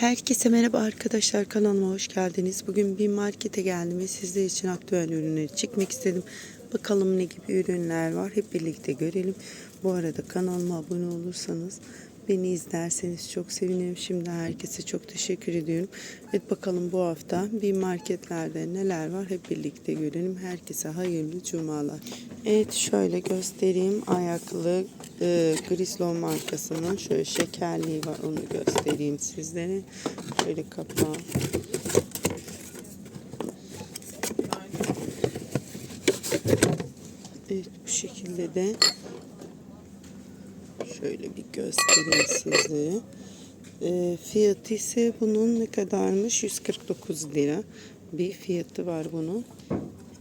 Herkese merhaba arkadaşlar kanalıma hoş geldiniz. Bugün bir markete geldim ve sizler için aktüel ürünleri çekmek istedim. Bakalım ne gibi ürünler var hep birlikte görelim. Bu arada kanalıma abone olursanız beni izlerseniz çok sevinirim. Şimdi herkese çok teşekkür ediyorum. Evet bakalım bu hafta bir marketlerde neler var hep birlikte görelim. Herkese hayırlı cumalar. Evet şöyle göstereyim. Ayaklı e, Grislon markasının şöyle şekerliği var onu göstereyim sizlere. Şöyle kapağı. Evet bu şekilde de şöyle bir göstereyim size. E, fiyatı ise bunun ne kadarmış? 149 lira bir fiyatı var bunun.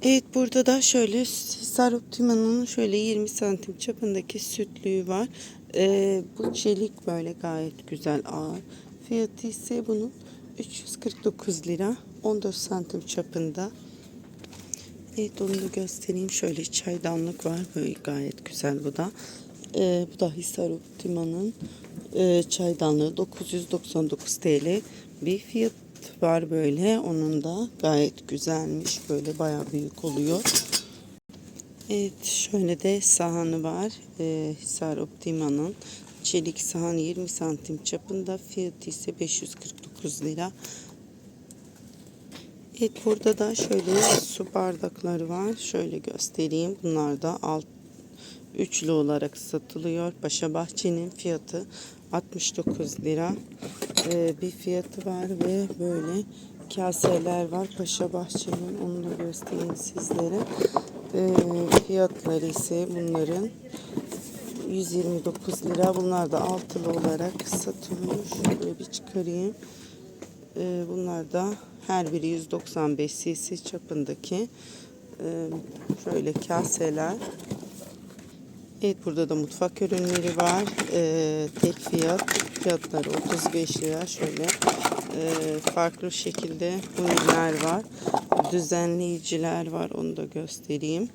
Evet burada da şöyle Hisar Optima'nın şöyle 20 santim çapındaki sütlüğü var. E, bu çelik böyle gayet güzel ağır. Fiyatı ise bunun 349 lira 14 santim çapında. Evet onu da göstereyim. Şöyle çaydanlık var. Böyle gayet güzel bu da. Ee, bu da Hisar Optima'nın e, çaydanlığı 999 TL bir fiyat var böyle. Onun da gayet güzelmiş. Böyle bayağı büyük oluyor. Evet şöyle de sahanı var. Ee, Hisar Optima'nın çelik sahan 20 santim çapında fiyatı ise 549 lira. Evet burada da şöyle su bardakları var. Şöyle göstereyim. Bunlar da alt üçlü olarak satılıyor. Paşa Bahçe'nin fiyatı 69 lira. Ee, bir fiyatı var ve böyle kaseler var. Paşa Bahçe'nin onu da göstereyim sizlere. Ee, fiyatları ise bunların 129 lira. Bunlar da altılı olarak satılıyor. Şöyle bir çıkarayım. Ee, bunlar da her biri 195 cc çapındaki e, şöyle kaseler. Evet burada da mutfak ürünleri var. Ee, tek fiyat. Fiyatları 35 lira. Şöyle e, farklı şekilde ürünler var. Düzenleyiciler var. Onu da göstereyim.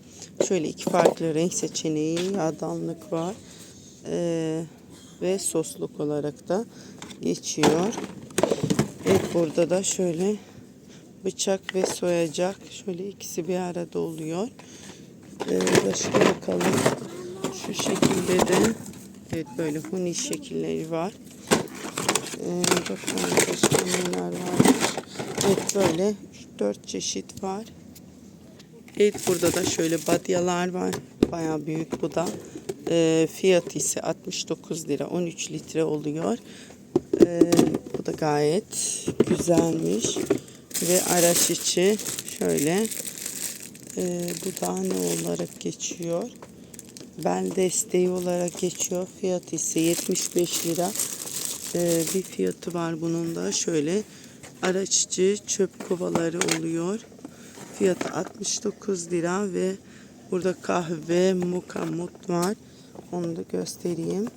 Şöyle iki farklı renk seçeneği. Yağdanlık var. Ee, ve sosluk olarak da geçiyor. Evet burada da şöyle bıçak ve soyacak. Şöyle ikisi bir arada oluyor. Ee, başka bakalım. Şu şekilde de evet böyle huni şekilleri var. Ee, bakalım başka neler var. Evet böyle 4 çeşit var. Evet burada da şöyle badyalar var. Bayağı büyük bu da. Ee, fiyatı ise 69 lira 13 litre oluyor. Ee, bu da gayet güzelmiş. Ve araç içi şöyle e, bu da ne olarak geçiyor? Bel desteği olarak geçiyor. Fiyatı ise 75 lira. Ee, bir fiyatı var bunun da. Şöyle araç içi çöp kovaları oluyor. Fiyatı 69 lira ve burada kahve mukamut var. Onu da göstereyim.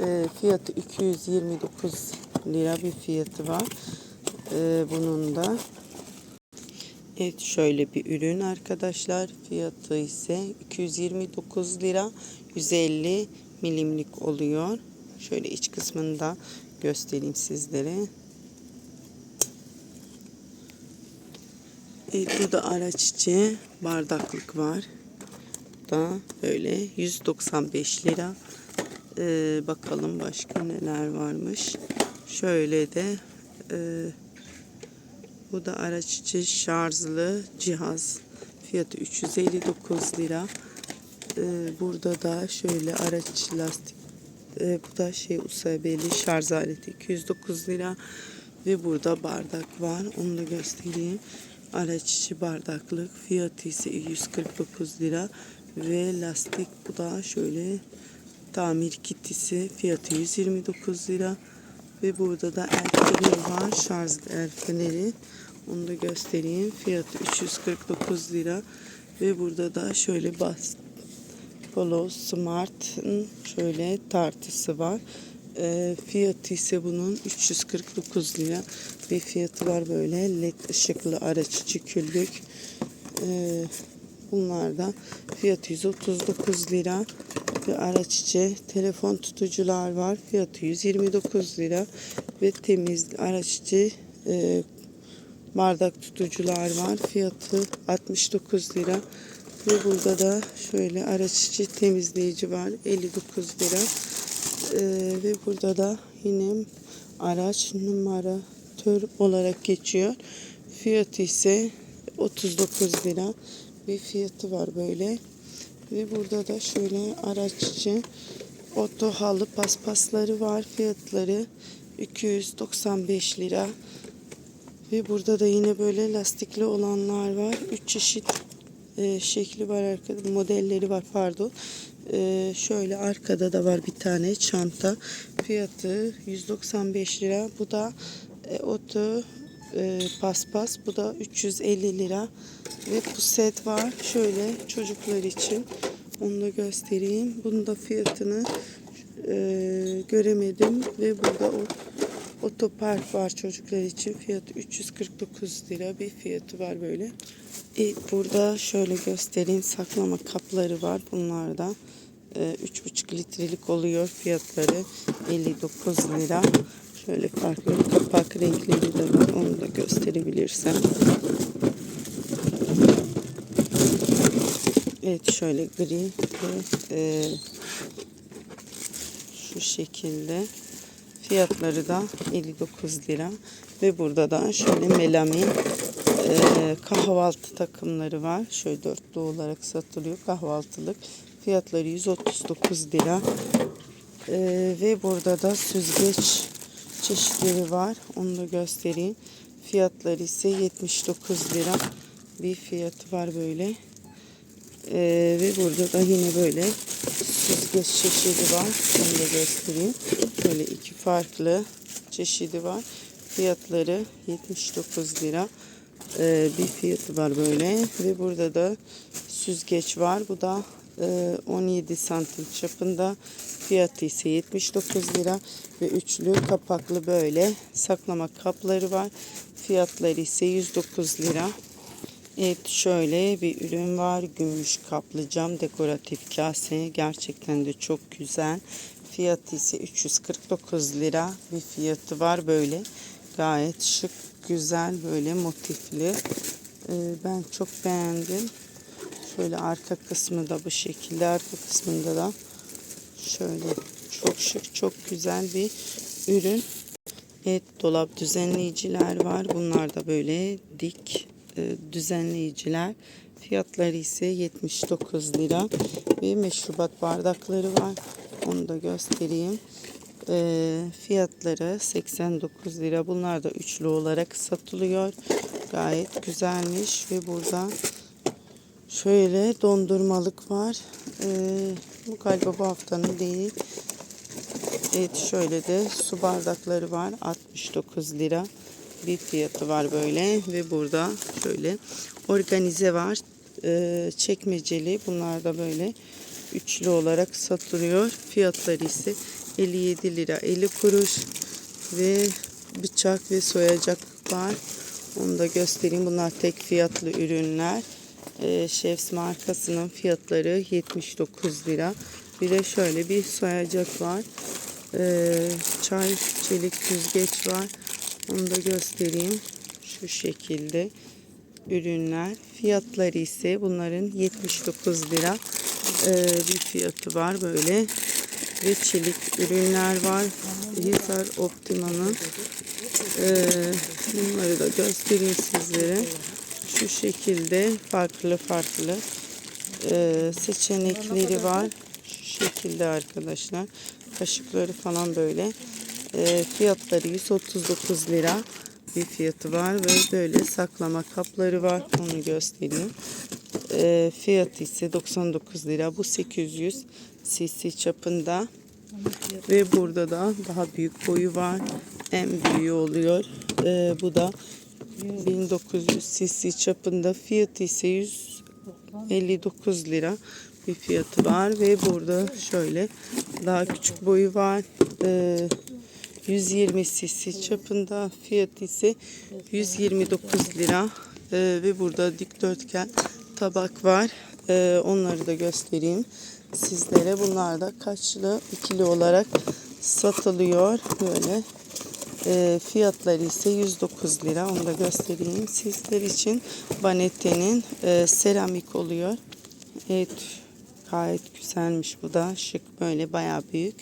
E, fiyatı 229 lira bir fiyatı var. E, bunun da Evet şöyle bir ürün arkadaşlar. Fiyatı ise 229 lira 150 milimlik oluyor. Şöyle iç kısmını da göstereyim sizlere. Evet burada araç içi bardaklık var. Da böyle 195 lira. Ee, bakalım başka neler varmış. Şöyle de e, bu da araç içi şarjlı cihaz. Fiyatı 359 lira. Ee, burada da şöyle araç lastik. Ee, bu da şey usabeli şarj aleti 209 lira. Ve burada bardak var. Onu da göstereyim. Araç içi bardaklık. Fiyatı ise 149 lira. Ve lastik bu da şöyle tamir kitisi. Fiyatı 129 lira. Ve burada da el feneri var. Şarj el feneri. Onu da göstereyim. Fiyatı 349 lira. Ve burada da şöyle bas Polo Smart'ın şöyle tartısı var. E, fiyatı ise bunun 349 lira. Bir fiyatı var böyle led ışıklı araç içi küllük. E, Bunlar da fiyatı 139 lira. Ve araç içi telefon tutucular var. Fiyatı 129 lira. Ve temiz araç içi e, bardak tutucular var. Fiyatı 69 lira. Ve burada da şöyle araç içi temizleyici var. 59 lira. Ee, ve burada da yine araç numaratör olarak geçiyor. Fiyatı ise 39 lira bir fiyatı var böyle. Ve burada da şöyle araç için oto halı paspasları var. Fiyatları 295 lira. Ve burada da yine böyle lastikli olanlar var. 3 çeşit e, şekli var arkada modelleri var pardon. E, şöyle arkada da var bir tane çanta. Fiyatı 195 lira. Bu da e, oto e, paspas. Bu da 350 lira. Ve puset var. Şöyle çocuklar için. Onu da göstereyim. Bunun da fiyatını e, göremedim. Ve burada o Otopark var çocuklar için. Fiyatı 349 lira bir fiyatı var böyle. Burada şöyle göstereyim. Saklama kapları var. Bunlar da e, 3,5 litrelik oluyor. Fiyatları 59 lira. Şöyle farklı kapak renkleri de var. Onu da gösterebilirsem. Evet şöyle gri ve e, şu şekilde. Fiyatları da 59 lira. Ve burada da şöyle melami e, kahvaltı takımları var. Şöyle dörtlü olarak satılıyor kahvaltılık. Fiyatları 139 lira. E, ve burada da süzgeç çeşitleri var. Onu da göstereyim. Fiyatları ise 79 lira. Bir fiyatı var böyle. Ee, ve burada da yine böyle süzgeç çeşidi var. Onu da göstereyim. Böyle iki farklı çeşidi var. Fiyatları 79 lira. Ee, bir fiyatı var böyle. Ve burada da süzgeç var. Bu da e, 17 santim çapında. Fiyatı ise 79 lira. Ve üçlü kapaklı böyle saklama kapları var. Fiyatları ise 109 lira. Evet şöyle bir ürün var. Gümüş kaplı cam dekoratif kase. Gerçekten de çok güzel. Fiyatı ise 349 lira bir fiyatı var böyle. Gayet şık, güzel böyle motifli. Ee, ben çok beğendim. Şöyle arka kısmı da bu şekilde. Arka kısmında da şöyle çok şık, çok güzel bir ürün. Evet dolap düzenleyiciler var. Bunlar da böyle dik e, düzenleyiciler. Fiyatları ise 79 lira. Ve meşrubat bardakları var. Onu da göstereyim. E, fiyatları 89 lira. Bunlar da üçlü olarak satılıyor. Gayet güzelmiş. Ve burada şöyle dondurmalık var. E, bu galiba bu haftanın değil. Evet şöyle de su bardakları var. 69 lira bir fiyatı var böyle ve burada şöyle organize var ee, çekmeceli bunlar da böyle üçlü olarak satılıyor fiyatları ise 57 lira 50 kuruş ve bıçak ve soyacak var. Onu da göstereyim. Bunlar tek fiyatlı ürünler. Ee, Chefs markasının fiyatları 79 lira. Bir de şöyle bir soyacak var. Ee, çay çelik süzgeç var. Onu da göstereyim. Şu şekilde ürünler. Fiyatları ise bunların 79 lira. Ee, bir fiyatı var böyle. Ve çelik ürünler var. Hisar Optima'nın ee, bunları da göstereyim sizlere. Şu şekilde farklı farklı ee, seçenekleri var. Şu şekilde arkadaşlar. Kaşıkları falan böyle. E, fiyatları 139 lira bir fiyatı var ve böyle saklama kapları var. Onu göstereyim. E, fiyatı ise 99 lira. Bu 800 cc çapında. Ve burada da daha büyük boyu var. En büyüğü oluyor. E, bu da 1900 cc çapında. Fiyatı ise 159 lira bir fiyatı var ve burada şöyle daha küçük boyu var. Ee, 120 cc çapında fiyatı ise 129 lira ee, ve burada dikdörtgen tabak var. Ee, onları da göstereyim sizlere. Bunlar da kaçlı ikili olarak satılıyor. Böyle e, fiyatları ise 109 lira. Onu da göstereyim sizler için. Banette'nin e, seramik oluyor. Evet gayet güzelmiş bu da. Şık böyle bayağı büyük.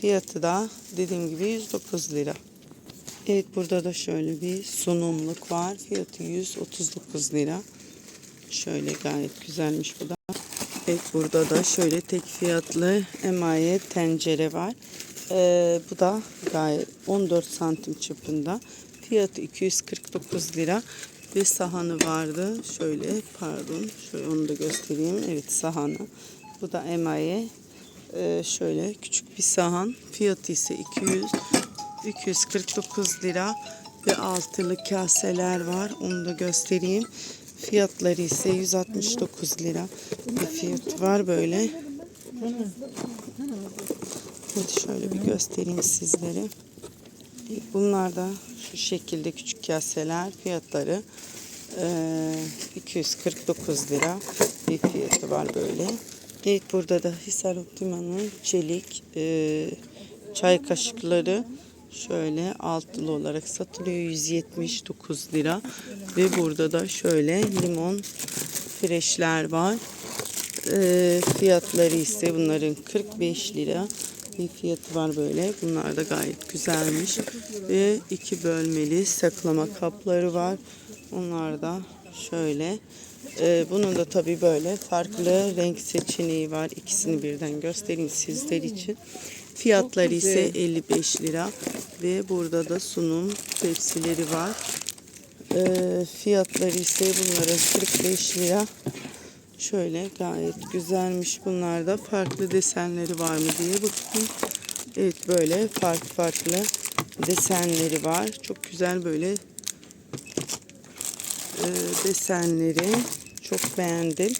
Fiyatı da dediğim gibi 109 lira. Evet burada da şöyle bir sunumluk var. Fiyatı 139 lira. Şöyle gayet güzelmiş bu da. Evet burada da şöyle tek fiyatlı emaye tencere var. Ee, bu da gayet 14 santim çapında. Fiyatı 249 lira. Bir sahanı vardı. Şöyle pardon. Şöyle onu da göstereyim. Evet sahanı. Bu da emaye. Ee, şöyle küçük bir sahan. Fiyatı ise 200 249 lira ve altılı kaseler var. Onu da göstereyim. Fiyatları ise 169 lira. Bir fiyat var böyle. Hadi şöyle bir göstereyim sizlere. Bunlar da şu şekilde küçük kaseler. Fiyatları eee, 249 lira bir fiyatı var böyle. Evet burada da Hisar Optima'nın çelik eee, çay kaşıkları şöyle altılı olarak satılıyor 179 lira. Ve burada da şöyle limon freşler var. Ee, fiyatları ise bunların 45 lira. Bir fiyatı var böyle? Bunlar da gayet güzelmiş. Ve iki bölmeli saklama kapları var. Onlar da şöyle Ee, bunun da tabi böyle farklı renk seçeneği var ikisini birden göstereyim sizler için Fiyatları ise 55 lira ve burada da sunum tepsileri var. Ee, fiyatları ise bunların 45 lira. Şöyle gayet güzelmiş bunlar da. Farklı desenleri var mı diye bakayım. Evet böyle farklı farklı desenleri var. Çok güzel böyle e, desenleri. Çok beğendim.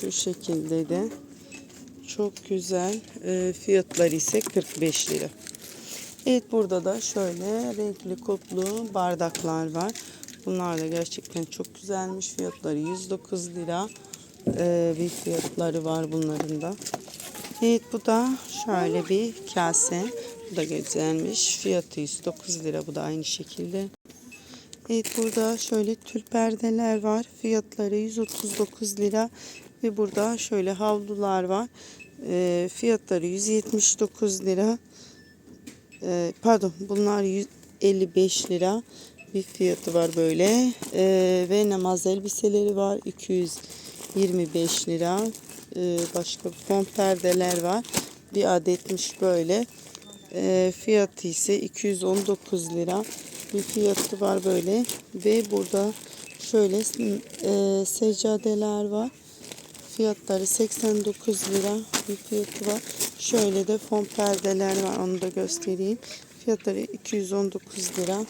Şu şekilde de. Çok güzel. E, fiyatları ise 45 lira. Evet burada da şöyle renkli koplu bardaklar var. Bunlar da gerçekten çok güzelmiş. Fiyatları 109 lira. E, bir fiyatları var bunların da. Evet bu da şöyle bir kase. Bu da güzelmiş. Fiyatı 109 lira. Bu da aynı şekilde. Evet burada şöyle tül perdeler var. Fiyatları 139 lira. Ve burada şöyle havlular var. E, fiyatları 179 lira. E, pardon bunlar 155 lira. Bir fiyatı var böyle. E, ve namaz elbiseleri var. 225 lira. E, başka fon perdeler var. Bir adetmiş böyle. E, fiyatı ise 219 lira. Bir fiyatı var böyle. Ve burada şöyle e, seccadeler var. Fiyatları 89 lira bir fiyatı var. Şöyle de fon perdeler var. Onu da göstereyim. Fiyatları 219 lira.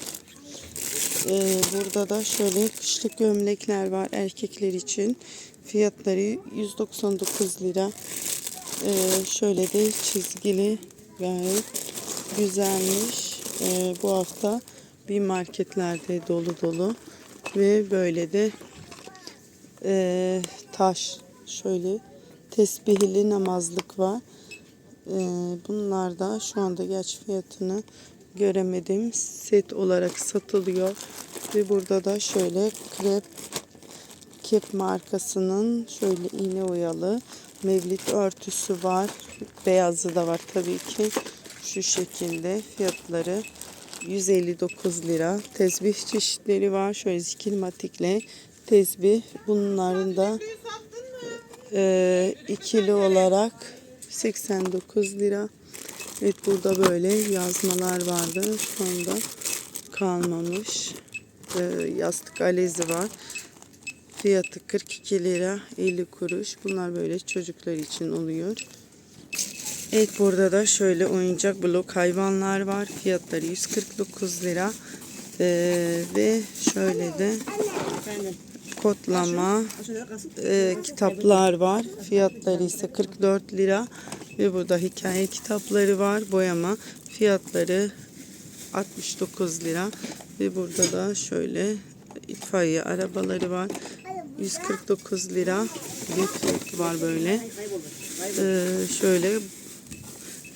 Ee, burada da şöyle kışlık gömlekler var erkekler için. Fiyatları 199 lira. Ee, şöyle de çizgili gayet güzelmiş. Ee, bu hafta bir marketlerde dolu dolu ve böyle de e, taş şöyle tesbihli namazlık var. Ee, bunlar da şu anda geç fiyatını göremedim. Set olarak satılıyor. Ve burada da şöyle krep kep markasının şöyle iğne oyalı mevlit örtüsü var. Beyazı da var tabii ki. Şu şekilde fiyatları 159 lira. Tesbih çeşitleri var. Şöyle zikilmatikle tesbih. Bunların da e, ikili olarak 89 lira. Evet burada böyle yazmalar vardı. Şu anda kalmamış. E, yastık alezi var. Fiyatı 42 lira 50 kuruş. Bunlar böyle çocuklar için oluyor. Evet burada da şöyle oyuncak blok hayvanlar var. Fiyatları 149 lira. Ee, ve şöyle de kodlama e, kitaplar var. Fiyatları ise 44 lira. Ve burada hikaye kitapları var. Boyama fiyatları 69 lira. Ve burada da şöyle itfaiye arabaları var. 149 lira bir var böyle. Ee, şöyle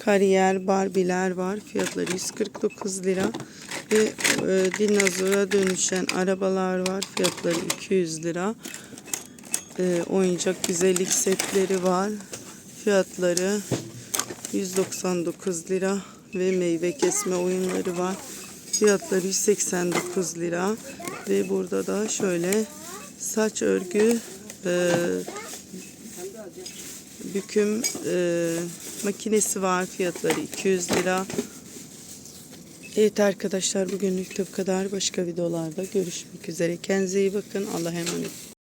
kariyer barbiler var. Fiyatları 149 lira. Ve e, dinozora dönüşen arabalar var. Fiyatları 200 lira. Ee, oyuncak güzellik setleri var. Fiyatları 199 lira ve meyve kesme oyunları var. Fiyatları 189 lira ve burada da şöyle saç örgü e, büküm e, makinesi var. Fiyatları 200 lira. Evet arkadaşlar bugünlük bu kadar. Başka videolarda görüşmek üzere. Kendinize iyi bakın. Allah'a emanet.